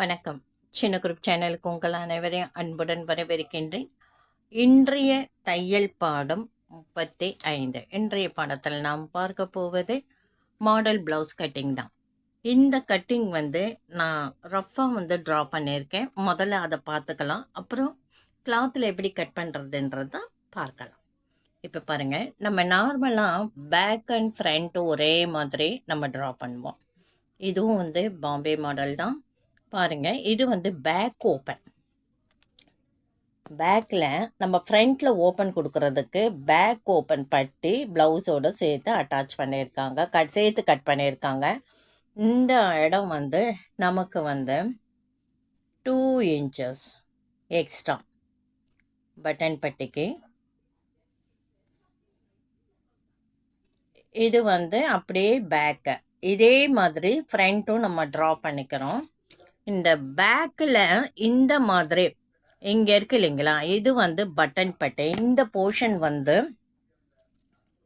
வணக்கம். சின்ன குரூப் சேனலுக்கு உங்கள் அனைவரையும் அன்புடன் வரவேற்கின்றேன். இன்றைய தையல் பாடம் முப்பத்தி ஐந்து இன்றைய பாடத்தில் நாம் பார்க்க போவது மாடல் ப்ளவுஸ் கட்டிங் தான். இந்த கட்டிங் வந்து நான் ரஃப்பாக வந்து ட்ரா பண்ணியிருக்கேன். முதல்ல அதை பார்த்துக்கலாம். அப்புறம் கிளாத்தில் எப்படி கட் பண்ணுறதுன்றத பார்க்கலாம். இப்போ பாருங்கள் நம்ம நார்மலாக பேக் அண்ட் ஃப்ரண்ட் ஒரே மாதிரி நம்ம ட்ரா பண்ணுவோம். இதுவும் வந்து பாம்பே மாடல் தான். பாருங்கள் இது வந்து பேக் ஓப்பன் பேக்கில் நம்ம ஃப்ரண்ட்டில் ஓப்பன் கொடுக்கறதுக்கு பேக் ஓப்பன் பட்டி ப்ளவுஸோடு சேர்த்து அட்டாச் பண்ணியிருக்காங்க. கட் சேர்த்து கட் பண்ணியிருக்காங்க. இந்த இடம் வந்து நமக்கு வந்து டூ இன்ச்சஸ் எக்ஸ்ட்ரா பட்டன் பட்டிக்கு. இது வந்து அப்படியே பேக்கு இதே மாதிரி ஃப்ரண்ட்டும் நம்ம ட்ரா பண்ணிக்கிறோம். இந்த பேக்கில் இந்த மாதிரி இங்கே இருக்கு இல்லைங்களா? இது வந்து பட்டன் பட்டி. இந்த போர்ஷன் வந்து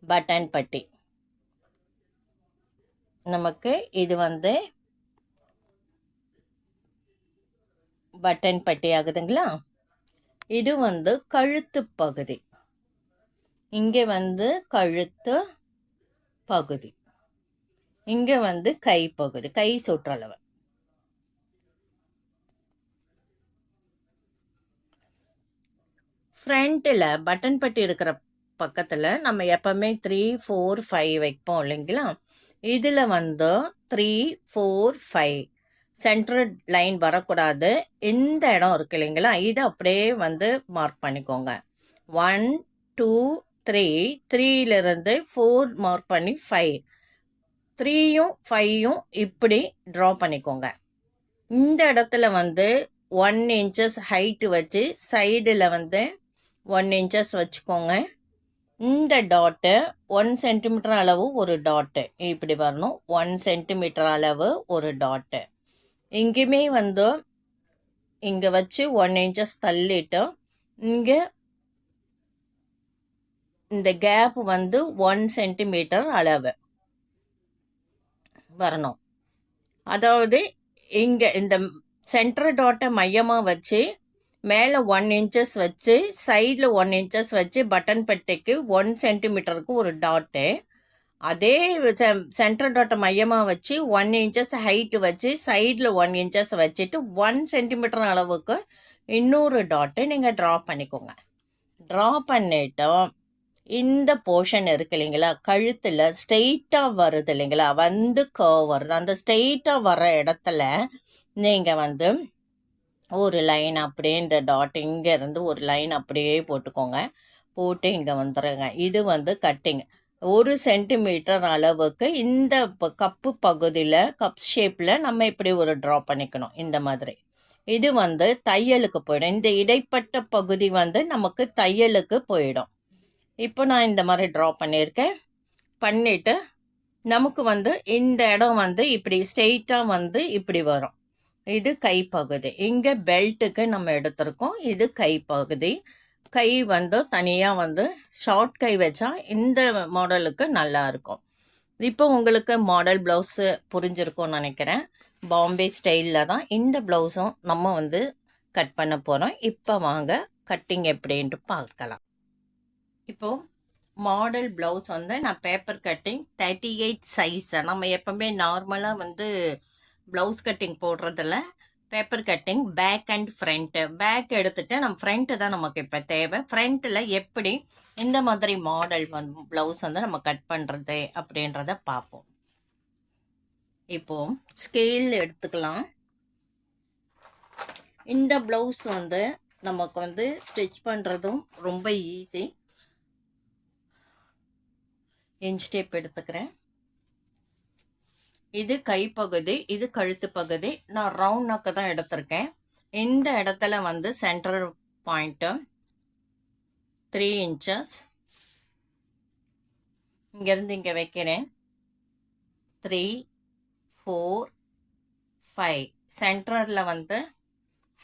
பட்டன் பட்டி. நமக்கு இது வந்து பட்டன் பட்டி ஆகுதுங்களா? இது வந்து கழுத்து பகுதி. இங்கே வந்து கழுத்து பகுதி. இங்கே வந்து கை பகுதி. கை சுற்றளவு. ஃப்ரண்ட்டில் பட்டன் பட்டி இருக்கிற பக்கத்தில் நம்ம எப்போவுமே த்ரீ ஃபோர் ஃபைவ் வைப்போம் இல்லைங்களா? இதில் வந்து three four five central line வரக்கூடாது. இந்த இடம் இருக்கு இல்லைங்களா? இதை அப்படியே வந்து மார்க் பண்ணிக்கோங்க. ஒன் டூ த்ரீ த்ரீலேருந்து ஃபோர் மார்க் பண்ணி ஃபைவ் த்ரீயும் ஃபைவும் இப்படி ட்ரா பண்ணிக்கோங்க. இந்த இடத்துல வந்து ஒன் இன்ச்சஸ் ஹைட்டு வச்சு சைடில் வந்து ஒன் இன்ச்சஸ் வச்சுக்கோங்க. இந்த டாட்டு ஒன் சென்டிமீட்டர் அளவு ஒரு டாட்டு இப்படி வரணும். ஒன் சென்டிமீட்டர் அளவு ஒரு டாட்டு இங்கேயுமே வந்து இங்கே வச்சு ஒன் இன்ச்சஸ் தள்ளிட்டு இங்கே இந்த கேப் வந்து ஒன் சென்டிமீட்டர் அளவு. வரணும். அதாவது இங்கே இந்த சென்டர் டாட்டை மையமாக வச்சு மேலே ஒன் இன்ச்சஸ் வச்சு சைடில் ஒன் இன்ச்சஸ் வச்சு பட்டன் பெட்டைக்கு ஒன் சென்டிமீட்டருக்கு ஒரு டாட்டு அதே சென்டர் டாட்டை மையமாக வச்சு ஒன் இன்ச்சஸ் ஹைட்டு வச்சு சைடில் ஒன் இன்ச்சஸ் வச்சுட்டு ஒன் சென்டிமீட்டர் அளவுக்கு இன்னொரு டாட்டு நீங்கள் ட்ரா பண்ணிக்கோங்க. ட்ரா பண்ணிட்டோம் இந்த போர்ஷன் இருக்கு இல்லைங்களா? கழுத்தில் ஸ்ட்ரெயிட்டாக வருது இல்லைங்களா? வந்து கர்வ் வருது. அந்த ஸ்ட்ரெயிட்டாக வர இடத்துல நீங்கள் வந்து ஒரு லைன் அப்படியே இந்த டாட் இங்கேருந்து ஒரு லைன் அப்படியே போட்டுக்கோங்க. போட்டு இங்கே வந்துடுங்க இது வந்து கட்டிங் ஒரு சென்டிமீட்டர் அளவுக்கு இந்த கப்பு பகுதியில் கப் ஷேப்பில் நம்ம இப்படி ஒரு ட்ரா பண்ணிக்கணும். இந்த மாதிரி. இது வந்து தையலுக்கு போயிடும். இந்த இடைப்பட்ட பகுதி வந்து நமக்கு தையலுக்கு போயிடும். இப்போ நான் இந்த மாதிரி ட்ரா பண்ணியிருக்கேன். பண்ணிவிட்டு நமக்கு வந்து இந்த இடம் வந்து இப்படி ஸ்ட்ரெயிட்டாக வந்து இப்படி வரும். இது கைப்பகுதி. இங்கே பெல்ட்டுக்கு நம்ம எடுத்திருக்கோம். இது கைப்பகுதி. கை வந்து தனியாக வந்து ஷார்ட் கை வச்சா இந்த மாடலுக்கு நல்லா இருக்கும். இப்போ உங்களுக்கு மாடல் ப்ளவுஸு புரிஞ்சிருக்கும்னு நினைக்கிறேன். பாம்பே ஸ்டைலில் தான் இந்த ப்ளவுஸும் நம்ம வந்து கட் பண்ண போகிறோம் இப்போ வாங்க கட்டிங் எப்படின்ட்டு பார்க்கலாம். இப்போது மாடல் ப்ளவுஸ் வந்து நான் பேப்பர் கட்டிங் தேர்ட்டி எயிட் சைஸை நம்ம எப்போவுமே நார்மலாக வந்து ப்ளவுஸ் கட்டிங் போடுறதுல paper cutting back and front back எடுத்துகிட்டு நம்ம ஃப்ரண்ட்டு தான் நமக்கு இப்போ தேவை. ஃப்ரண்ட்டில் எப்படி இந்த மாதிரி மாடல் வந்து ப்ளவுஸ் வந்து நம்ம கட் பண்ணுறது அப்படின்றத பார்ப்போம். இப்போ ஸ்கேல் எடுத்துக்கலாம். இந்த ப்ளவுஸ் வந்து நமக்கு வந்து ஸ்டிச் பண்ணுறதும் ரொம்ப ஈஸி இன்ச் டேப் எடுத்துக்கிறேன். இது கைப்பகுதி இது கழுத்து பகுதி நான் ரவுண்ட் நக்கு தான் எடுத்திருக்கேன். இந்த இடத்துல வந்து சென்ட்ரல் பாயிண்ட்டு த்ரீ இன்ச்சஸ் இங்கேருந்து இங்கே வைக்கிறேன். த்ரீ ஃபோர் ஃபைவ் சென்டரில் வந்து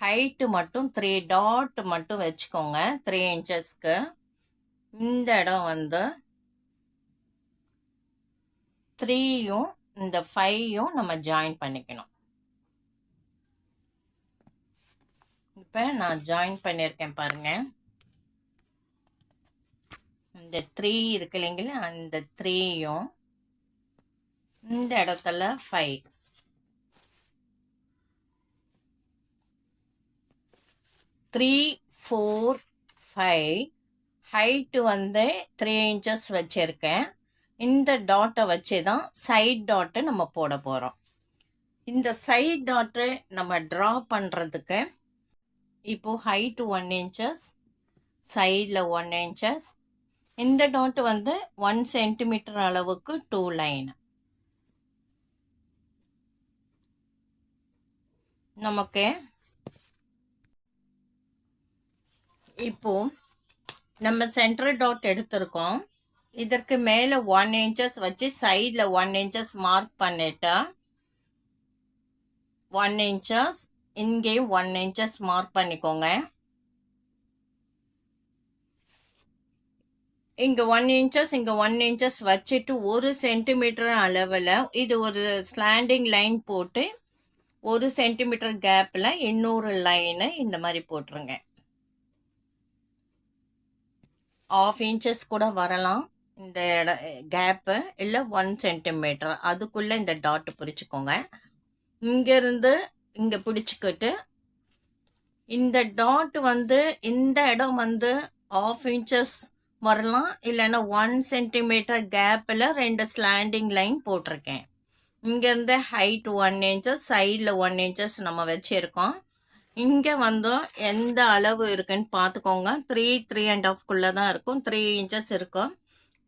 ஹைட்டு மட்டும் த்ரீ டாட் மட்டும் வச்சுக்கோங்க. த்ரீ இன்ச்சஸ்க்கு இந்த இடம் வந்து த்ரீயும் இந்த ஃபையும் நம்ம ஜாயின் பண்ணிக்கணும். இப்போ நான் ஜாயின் பண்ணியிருக்கேன் பாருங்கள் இந்த த்ரீ இருக்கு இல்லைங்களா? அந்த த்ரீயும் இந்த இடத்துல five three four five height வந்து த்ரீ இன்ச்சஸ் வச்சுருக்கேன். இந்த டாட்டை வச்சு தான் சைட் டாட்டை நம்ம போட போகிறோம் இந்த சைட் டாட்டை நம்ம ட்ரா பண்ணுறதுக்கு இப்போது ஹைட்டு ஒன் இன்ச்சஸ் சைடில் ஒன் இன்ச்சஸ் இந்த டாட் வந்து ஒன் சென்டிமீட்டர் அளவுக்கு டூ லைன் நமக்கு இப்போ நம்ம சென்ட்ரல் டாட் எடுத்திருக்கோம். இதற்கு மேலே ஒன் இன்ச்சஸ் வச்சு சைடில் ஒன் இன்ச்சஸ் மார்க் பண்ணிட்டேன் ஒன் இன்ச்சஸ் இங்கேயும் ஒன் இன்ச்சஸ் மார்க் பண்ணிக்கோங்க. இங்கே ஒன் இன்ச்சஸ் இங்கே ஒன் இன்ச்சஸ் வச்சுட்டு ஒரு சென்டிமீட்டர் அளவில் இது ஒரு ஸ்லாண்டிங் லைன் போட்டு ஒரு சென்டிமீட்டர் கேப்பில் இன்னொரு லைனு இந்த மாதிரி போட்டுருங்க. ஆஃப் இன்ச்சஸ் கூட வரலாம். இந்த இட கேப்பு இல்லை ஒன் சென்டிமீட்டர் அதுக்குள்ளே இந்த டாட் பிடிச்சிக்கோங்க. இங்கேருந்து இங்கே பிடிச்சிக்கிட்டு இந்த டாட் வந்து இந்த இடம் வந்து ஆஃப் இன்ச்சஸ் வரலாம். இல்லைன்னா ஒன் சென்டிமீட்டர் கேப்பில் ரெண்டு ஸ்லாண்டிங் லைன் போட்டிருக்கேன். இங்கேருந்து ஹைட் ஒன் இன்ச்சஸ் சைடில் ஒன் இன்ச்சஸ் நம்ம வச்சுருக்கோம். இங்கே வந்து எந்த அளவு இருக்குன்னு பார்த்துக்கோங்க த்ரீ த்ரீ அண்ட் ஆஃப்குள்ளே தான் இருக்கும். த்ரீ இன்ச்சஸ் இருக்கும்.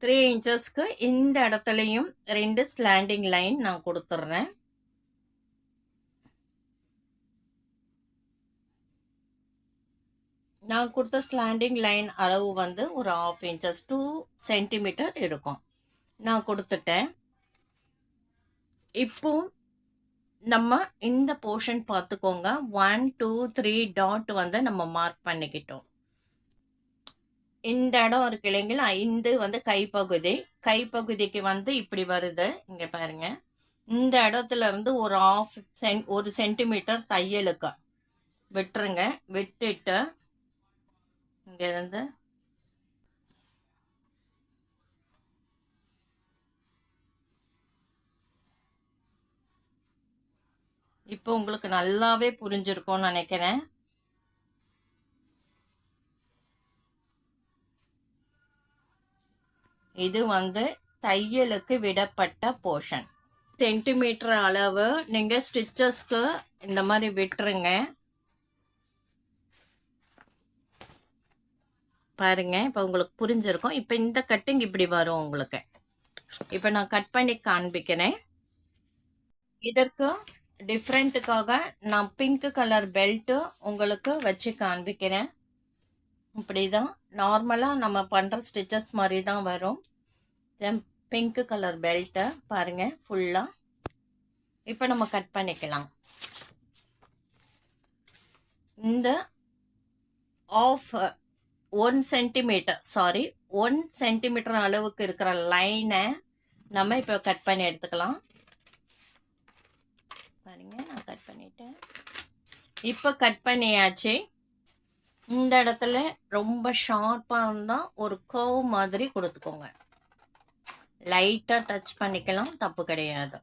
த்ரீ இன்ச்சஸ்க்கு இந்த இடத்துலையும் ரெண்டு ஸ்லாண்டிங் லைன் நான் கொடுத்துட்றேன் நான் கொடுத்த ஸ்லாண்டிங் லைன் அளவு வந்து ஒரு ஆஃப் இன்ச்சஸ் டூ சென்டிமீட்டர் இருக்கும். நான் கொடுத்துட்டேன். இப்போ நம்ம இந்த போர்ஷன் பார்த்துக்கோங்க. ஒன் டூ த்ரீ டாட் வந்து நம்ம மார்க் பண்ணிக்கிட்டோம். இந்த இடம் இருக்கு இல்லைங்களா? இந்த வந்து கைப்பகுதி. கைப்பகுதிக்கு வந்து இப்படி வருது. இங்கே பாருங்க. இந்த இடத்துல இருந்து ஒரு ஆஃப் சென் ஒரு சென்டிமீட்டர் தையலுக்கு. விட்டுருங்க. விட்டுட்டு இங்கேருந்து இப்போ உங்களுக்கு நல்லாவே புரிஞ்சிருக்கும்னு நினைக்கிறேன். இது வந்து தையலுக்கு விடப்பட்ட போர்ஷன். சென்டிமீட்டர் அளவு நீங்கள் ஸ்டிச்சஸ்க்கு இந்த மாதிரி விட்டுருங்க. பாருங்க இப்போ உங்களுக்கு புரிஞ்சிருக்கும். இப்போ இந்த கட்டிங் இப்படி வரும் உங்களுக்கு. இப்போ நான் கட் பண்ணி காண்பிக்கிறேன். இதற்கு டிஃப்ரெண்ட்டுக்காக நான் பிங்க் கலர் பெல்ட்டு உங்களுக்கு வச்சு காண்பிக்கிறேன். இப்படி தான் நார்மலாக நம்ம பண்ணுற ஸ்டிச்சஸ் மாதிரி தான் வரும். பிங்க் கலர் பெல்ட்டை பாருங்கள் ஃபுல்லாக இப்போ நம்ம கட் பண்ணிக்கலாம். இந்த half one centimetre sorry one centimetre அளவுக்கு இருக்கிற லைனை நம்ம இப்போ கட் பண்ணி எடுத்துக்கலாம். பாருங்க நான் கட் பண்ணிட்டேன். இப்போ கட் பண்ணியாச்சு. இந்த இடத்துல ரொம்ப ஷார்ப்பாக இருந்தால் ஒரு கர்வ் மாதிரி கொடுத்துக்கோங்க. லைட்டாக டச் பண்ணிக்கலாம். தப்பு கிடையாது.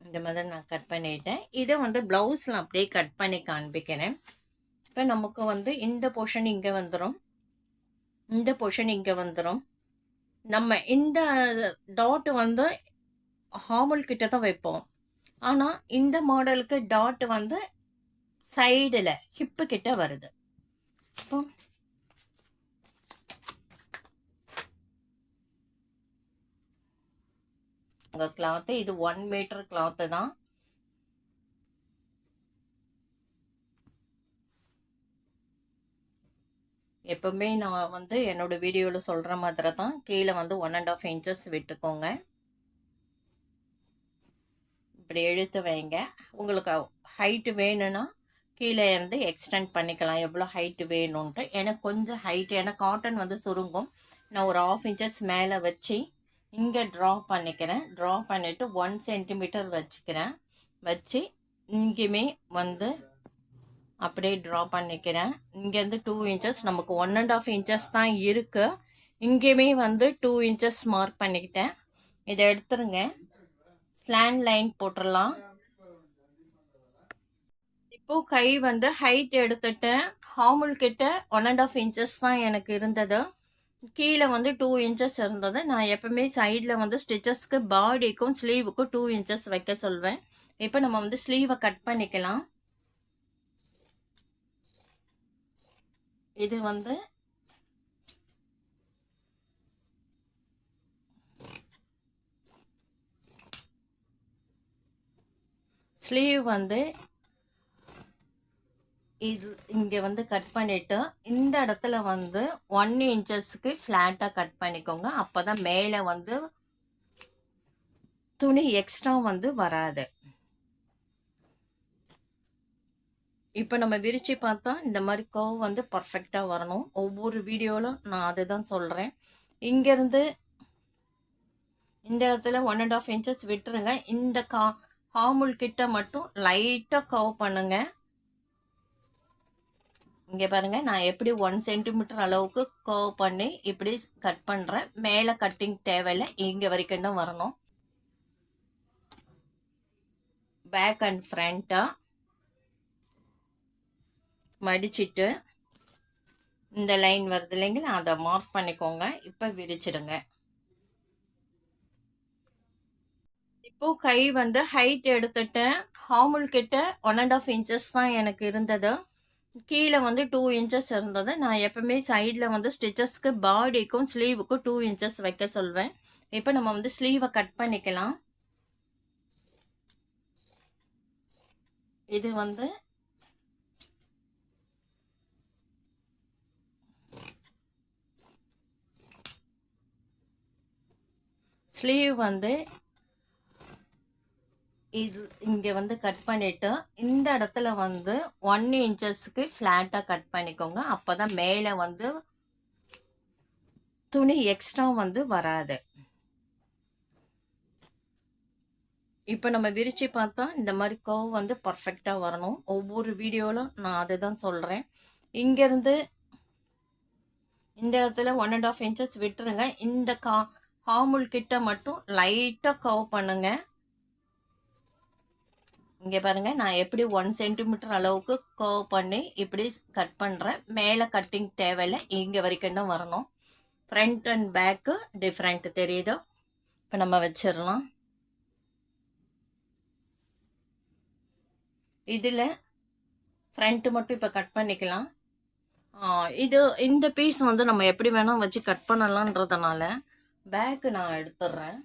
இந்த மாதிரி நான் கட் பண்ணிட்டேன். இதை வந்து ப்ளவுஸில் அப்படியே கட் பண்ணி காண்பிக்கிறேன். இப்போ நமக்கு வந்து இந்த போர்ஷன் இங்கே வந்துடும் இந்த போர்ஷன் இங்கே வந்துடும் நம்ம இந்த டாட் வந்து ஹார்மல் கிட்ட தான் வைப்போம். ஆனால் இந்த மாடலுக்கு டாட் வந்து சைடில் ஹிப்பு கிட்ட வருது. இப்போ உங்கள் கிளாத்து இது ஒன் மீட்டர் கிளாத்து தான். எப்பவுமே நான் வந்து என்னோட வீடியோவில் சொல்கிற மாதிரி தான். கீழே வந்து ஒன் அண்ட் ஆஃப் இன்ச்சஸ் விட்டுக்கோங்க. இப்படி எழுத்து வைங்க. உங்களுக்கு ஹைட்டு வேணும்னா கீழே இருந்து எக்ஸ்டெண்ட் பண்ணிக்கலாம். எவ்வளோ ஹைட்டு வேணும்ன்ட்டு. எனக்கு கொஞ்சம் ஹைட் ஏன்னா காட்டன் வந்து சுருங்கும். நான் ஒரு ஆஃப் இன்ச்சஸ் மேலே வச்சு இங்கே ட்ரா பண்ணிக்கிறேன். ட்ரா பண்ணிவிட்டு ஒன் சென்டிமீட்டர் வச்சுக்கிறேன். வச்சு இங்கேயுமே வந்து அப்படியே ட்ரா பண்ணிக்கிறேன். இங்கேருந்து டூ இன்ச்சஸ் நமக்கு ஒன் அண்ட் ஆஃப் இன்ச்சஸ் தான் இருக்குது இங்கேயுமே வந்து டூ இன்ச்சஸ் மார்க் பண்ணிக்கிட்டேன். இதை எடுத்துருங்க. ஸ்லாண்ட் லைன் போட்டுடலாம். இப்போ கை வந்து ஹைட் எடுத்துட்டேன் ஹாமுல் கிட்ட ஒன் அண்ட் ஆஃப் இன்ச்சஸ் தான் எனக்கு இருந்தது. கீழே வந்து டூ இன்ச்சஸ் இருந்தது. நான் எப்பவுமே சைடில் வந்து ஸ்டிச்சஸ்க்கு பாடிக்கும் ஸ்லீவுக்கும் டூ இன்ச்சஸ் வைக்க சொல்வேன். இப்போ நம்ம வந்து ஸ்லீவை கட் பண்ணிக்கலாம். இது வந்து ஸ்லீவ் வந்து இது இங்கே வந்து கட் பண்ணிவிட்டு இந்த இடத்துல வந்து ஒன் இன்ச்சஸ்க்கு ஃப்ளாட்டாக கட் பண்ணிக்கோங்க. அப்போ தான் மேலே வந்து துணி எக்ஸ்ட்ரா வந்து வராது. இப்போ நம்ம விரித்து பார்த்தா இந்த மாதிரி கவ் வந்து பர்ஃபெக்டாக வரணும். ஒவ்வொரு வீடியோவிலும் நான் அதை தான் சொல்கிறேன் இங்கேருந்து இந்த இடத்துல ஒன் அண்ட் ஆஃப் இன்ச்சஸ் விட்டுருங்க. இந்த கா ஹாமுல் கிட்ட மட்டும் லைட்டாக கவ் பண்ணுங்கள் இங்கே பாருங்கள் நான் எப்படி ஒன் சென்டிமீட்டர் அளவுக்கு கர்வ் பண்ணி இப்படி கட் பண்ணுறேன் மேலே கட்டிங் தேவையில்லை இங்கே வரைக்கும் தான் வரணும். பேக் அண்ட் ஃப்ரண்ட்டாக மடிச்சிட்டு இந்த லைன் வருது இல்லைங்களா அதை மார்க் பண்ணிக்கோங்க. இப்போ விரிச்சிடுங்க. இப்போ கை வந்து ஹைட் எடுத்துட்டேன் ஹாமுல் கிட்ட ஒன் அண்ட் ஆஃப் இன்ச்சஸ் தான் எனக்கு இருந்தது. கீழே வந்து டூ இன்ச்சஸ் இருந்தது. நான் எப்பவுமே சைடில் வந்து ஸ்டிச்சஸ்க்கு பாடிக்கும் ஸ்லீவுக்கும் டூ இன்ச்சஸ் வைக்க சொல்வேன். இப்போ நம்ம வந்து ஸ்லீவை கட் பண்ணிக்கலாம். இது வந்து ஸ்லீவ் வந்து இது இங்கே வந்து கட் பண்ணிவிட்டு இந்த இடத்துல வந்து ஒன் இன்ச்சஸ்க்கு ஃப்ளாட்டாக கட் பண்ணிக்கோங்க. அப்போ தான் மேலே வந்து துணி எக்ஸ்ட்ரா வந்து வராது. இப்போ நம்ம விரித்து பார்த்தா இந்த மாதிரி கவ் வந்து பர்ஃபெக்டாக வரணும். ஒவ்வொரு வீடியோவிலும் நான் அதை தான் சொல்கிறேன் இங்கேருந்து இந்த இடத்துல ஒன் அண்ட் ஆஃப் இன்ச்சஸ் விட்டுருங்க. இந்த கா ஹாமுல் கிட்ட மட்டும் லைட்டாக கவ் பண்ணுங்கள் இங்கே பாருங்கள் நான் எப்படி ஒன் சென்டிமீட்டர் அளவுக்கு கர்வ் பண்ணி இப்படி கட் பண்ணுறேன் மேலே கட்டிங் தேவையில்லை இங்கே வரைக்கும் தான் வரணும். ஃப்ரண்ட் அண்ட் பேக்கு டிஃப்ரெண்ட் தெரியுதோ? இப்போ நம்ம வச்சிடலாம். இதில் ஃப்ரண்ட்டு மட்டும் இப்போ கட் பண்ணிக்கலாம். இது இந்த பீஸ் வந்து நம்ம எப்படி வேணால் வச்சு கட் பண்ணலான்றதுனால பேக்கு நான் எடுத்துடுறேன்.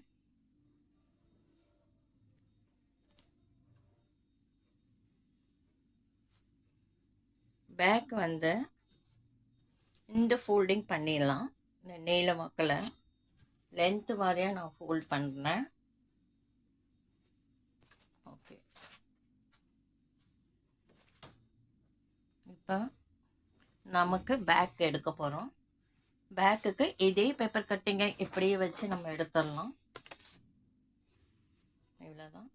பேக் வந்து இந்த ஃபோல்டிங் பண்ணிடலாம். இந்த நீல மக்களை லென்த்து வாரியாக நான் ஃபோல்ட் பண்ணுறேன் ஓகே இப்போ நமக்கு பேக் எடுக்க போகிறோம் பேக்குக்கு இதே பேப்பர் கட்டிங்கை இப்படியே வச்சு நம்ம எடுத்துடலாம். இவ்வளோதான்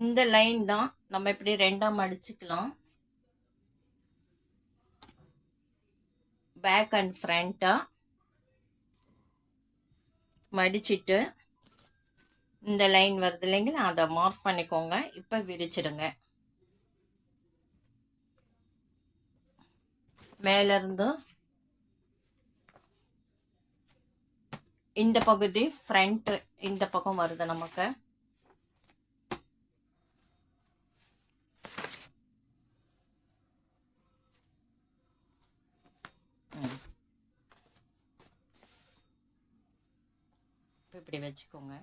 இந்த லைன் தான் நம்ம இப்படி ரெண்டாக மடிச்சுக்கலாம். பேக் அண்ட் ஃப்ரண்ட்டாக மடிச்சிட்டு இந்த லைன் வருது இல்லைங்களா? அதை மார்க் பண்ணிக்கோங்க. இப்போ விரிச்சிடுங்க. மேலேருந்து இந்த பகுதி ஃப்ரண்ட்டு இந்த பக்கம் வருது நமக்கு. இப்படி வச்சுக்கோங்க.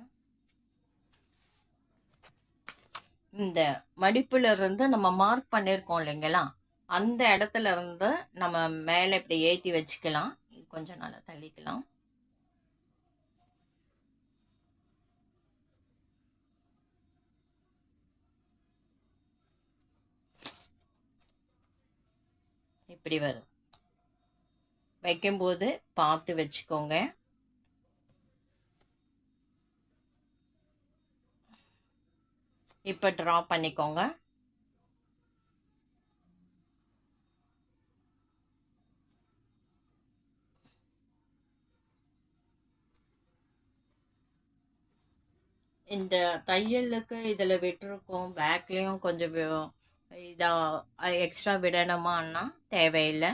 இந்த மடிப்புல இருந்து நம்ம மார்க் பண்ணியிருக்கோம் இல்லைங்களா? அந்த இடத்துல இருந்து நம்ம மேலே இப்படி ஏற்றி வச்சுக்கலாம். கொஞ்சம் நல்லா தள்ளிக்கலாம். இப்படி வரும். வைக்கும்போது பார்த்து வச்சுக்கோங்க. இப்போ ட்ரா பண்ணிக்கோங்க. இந்த தையலுக்கு இதில் விட்டுருக்கோம். பேக்லேயும் கொஞ்சம் இதாக எக்ஸ்ட்ரா விடணுமான்னா தேவையில்லை.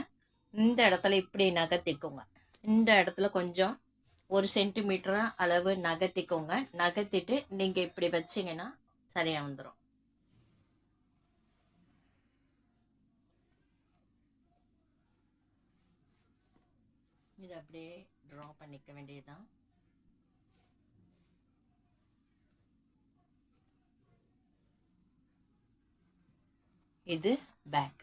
இந்த இடத்துல இப்படி நகர்த்திக்கோங்க. இந்த இடத்துல கொஞ்சம் ஒரு சென்டிமீட்டர் அளவு நகர்த்திக்கோங்க. நகர்த்திட்டு நீங்கள் இப்படி வச்சிங்கன்னா சரியாக வந்துடும் இது அப்படியே ட்ரா பண்ணிக்க வேண்டியதுதான். இது பேக்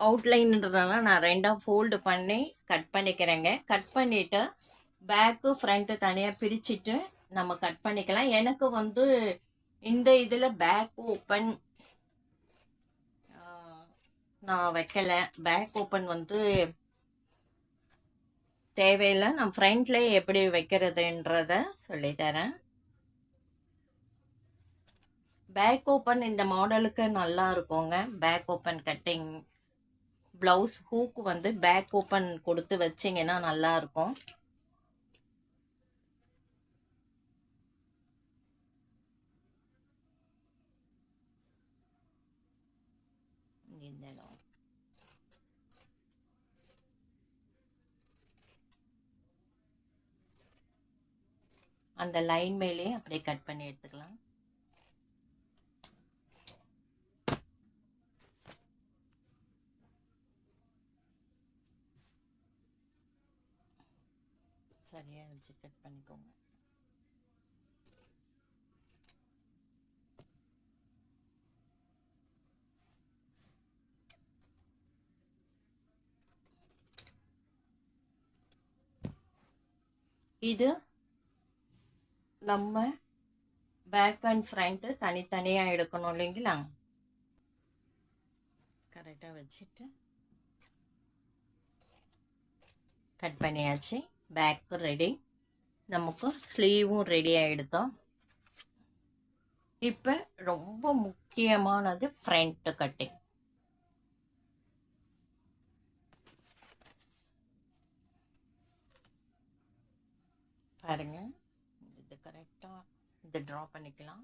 அவுட்லைன்றதுனால நான் ரெண்டாக ஃபோல்டு பண்ணி கட் பண்ணிக்கிறேங்க. கட் பண்ணிவிட்டு பேக்கு ஃப்ரண்ட்டு தனியாக பிரிச்சுட்டு நம்ம கட் பண்ணிக்கலாம். எனக்கு வந்து இந்த இதில் பேக் ஓப்பன் நான் வைக்கலை. பேக் ஓப்பன் வந்து தேவையில்லை. நான் ஃப்ரண்ட்லேயே எப்படி வைக்கிறதுன்றத சொல்லித்தரேன். பேக் ஓப்பன் இந்த மாடலுக்கு நல்லா இருக்குங்க. Back open cutting blouse hook வந்து பேக் ஓப்பன் கொடுத்து வச்சிங்கன்னா நல்லா இருக்கும் இந்த இடம் அந்த லைன் மேலே அப்படியே கட் பண்ணி எடுத்துக்கலாம். சரியாக வச்சு கட் பண்ணிக்கோங்க. இது நம்ம பேக் அண்ட் ஃப்ரண்ட்டு தனித்தனியாக எடுக்கணும் இல்லைங்களா? கரெக்டாக வச்சுட்டு கட் பண்ணியாச்சு. பேக்கு ரெடி நமக்கு ஸ்லீவும் ரெடி ஆகிடுதோம் இப்போ ரொம்ப முக்கியமானது ஃப்ரண்ட்டு கட்டிங் பாருங்கள் இதை ட்ரா பண்ணிக்கலாம்.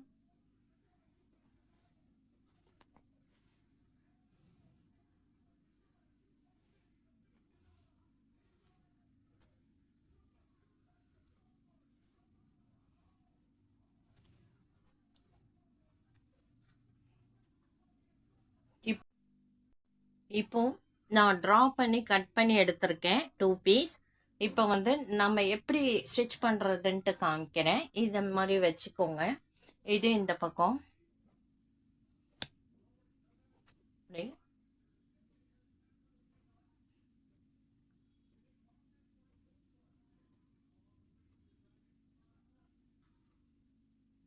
இப்போ நான் ட்ரா பண்ணி கட் பண்ணி எடுத்திருக்கேன் டூ பீஸ் இப்போ வந்து நம்ம எப்படி ஸ்டிச் பண்ணுறதுன்ட்டு காமிக்கிறேன். இதை மாதிரி வச்சுக்கோங்க. இது இந்த பக்கம்.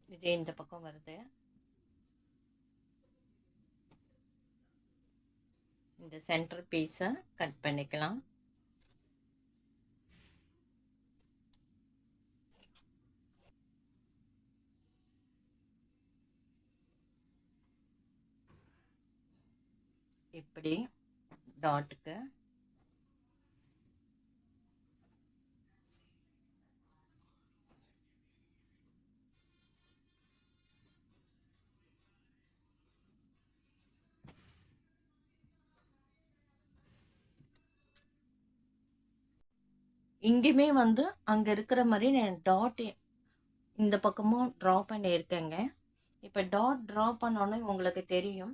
இது இந்த பக்கம் வருது. இந்த சென்டர் பீஸை கட் பண்ணிக்கலாம். இப்படி டாட்டுக்கு இங்கேயுமே வந்து அங்கே இருக்கிற மாதிரி நான் டாட் இந்த பக்கமும் ட்ரா பண்ணியிருக்கேங்க. இப்போ டாட் ட்ரா பண்ணோன்னே உங்களுக்கு தெரியும்.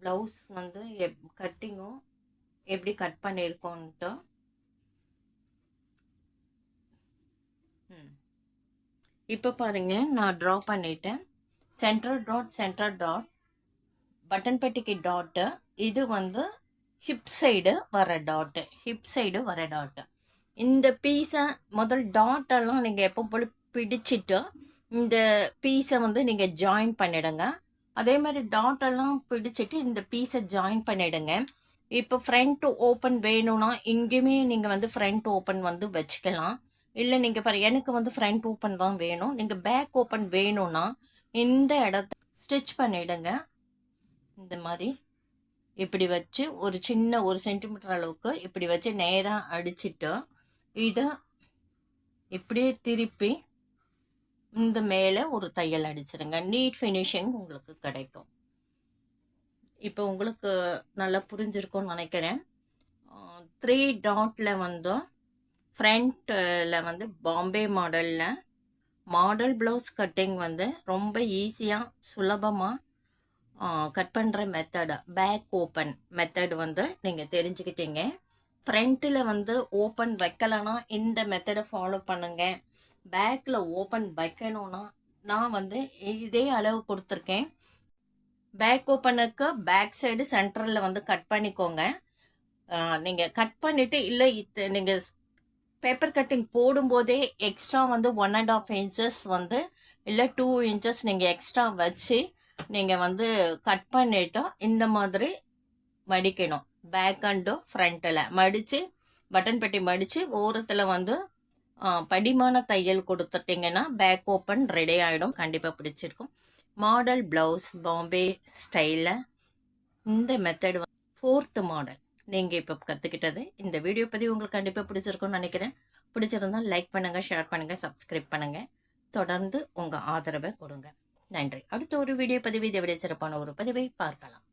ப்ளவுஸ் வந்து எப் கட்டிங்கும் எப்படி கட் பண்ணியிருக்கோன்ட்டு இப்போ பாருங்கள் நான் ட்ரா பண்ணிட்டேன். Central dot central dot button பெட்டிக்கு டாட்டு இது வந்து ஹிப் சைடு வர டாட்டு ஹிப் சைடு வர டாட்டு இந்த பீஸை முதல் டாட்டெல்லாம் நீங்கள் எப்போ போல் பிடிச்சிட்டு இந்த பீஸை வந்து நீங்கள் ஜாயின் பண்ணிடுங்க. அதே மாதிரி டாட் எல்லாம் பிடிச்சிட்டு இந்த பீஸை ஜாயின் பண்ணிடுங்க. இப்போ ஃப்ரண்ட் ஓப்பன் வேணும்னா இங்கேயுமே நீங்கள் வந்து ஃப்ரண்ட் ஓப்பன் வந்து வச்சுக்கலாம். இல்லை நீங்கள் பாரு எனக்கு வந்து ஃப்ரண்ட் ஓப்பன் தான் வேணும். நீங்கள் பேக் ஓப்பன் வேணும்னா இந்த இடத்த ஸ்டிச் பண்ணிடுங்க. இந்த மாதிரி இப்படி வச்சு ஒரு சின்ன ஒரு சென்டிமீட்டர் அளவுக்கு இப்படி வச்சு நேராக அடிச்சிட்டு இதை இப்படியே திருப்பி இந்த மேலே ஒரு தையல் அடிச்சிருங்க. நீட் ஃபினிஷிங் உங்களுக்கு கிடைக்கும். இப்போ உங்களுக்கு நல்லா புரிஞ்சிருக்கும்னு நினைக்கிறேன். த்ரீ டாட்டில் வந்து ஃப்ரண்ட்டில் வந்து பாம்பே மாடலில் மாடல் ப்ளவுஸ் கட்டிங் வந்து ரொம்ப ஈஸியாக சுலபமாக கட் பண்ணுற மெத்தடு பேக் ஓப்பன் மெத்தட் வந்து நீங்கள் தெரிஞ்சுக்கிட்டீங்க. ஃப்ரண்ட்டில் வந்து ஓப்பன் வைக்கலைன்னா இந்த மெத்தடை ஃபாலோ பண்ணுங்கள் பேக்கில் ஓப்பன் வைக்கணும்னா நான் வந்து இதே அளவு கொடுத்துருக்கேன். பேக் ஓப்பனுக்கு பேக் சைடு சென்டரில் வந்து கட் பண்ணிக்கோங்க. நீங்கள் கட் பண்ணிவிட்டு இல்லை இது நீங்கள் பேப்பர் கட்டிங் போடும்போதே எக்ஸ்ட்ரா வந்து ஒன் அண்ட் ஆஃப் இன்ச்சஸ் வந்து இல்லை டூ இன்ச்சஸ் நீங்கள் எக்ஸ்ட்ரா வச்சு நீங்கள் வந்து கட் பண்ணிவிட்டு இந்த மாதிரி மடிக்கணும். பேக் அண்டும் ஃப்ரண்ட்டில் மடித்து பட்டன் பெட்டி மடித்து ஓரத்தில் வந்து படிமான தையல் கொடுத்துட்டிங்கன்னா பேக் ஓப்பன் ரெடி ஆகிடும் கண்டிப்பாக பிடிச்சிருக்கும். மாடல் ப்ளவுஸ் பாம்பே ஸ்டைலில் இந்த மெத்தட் ஃபோர்த்து மாடல் நீங்கள் இப்போ கற்றுக்கிட்டது இந்த வீடியோ பதிவு உங்களுக்கு கண்டிப்பாக பிடிச்சிருக்கும்னு நினைக்கிறேன். பிடிச்சிருந்தா லைக் பண்ணுங்கள் ஷேர் பண்ணுங்கள் சப்ஸ்கிரைப் பண்ணுங்கள் தொடர்ந்து உங்கள் ஆதரவை கொடுங்க. நன்றி. அடுத்த ஒரு வீடியோ பதிவு இதை விட சிறப்பான ஒரு பதிவை பார்க்கலாம்.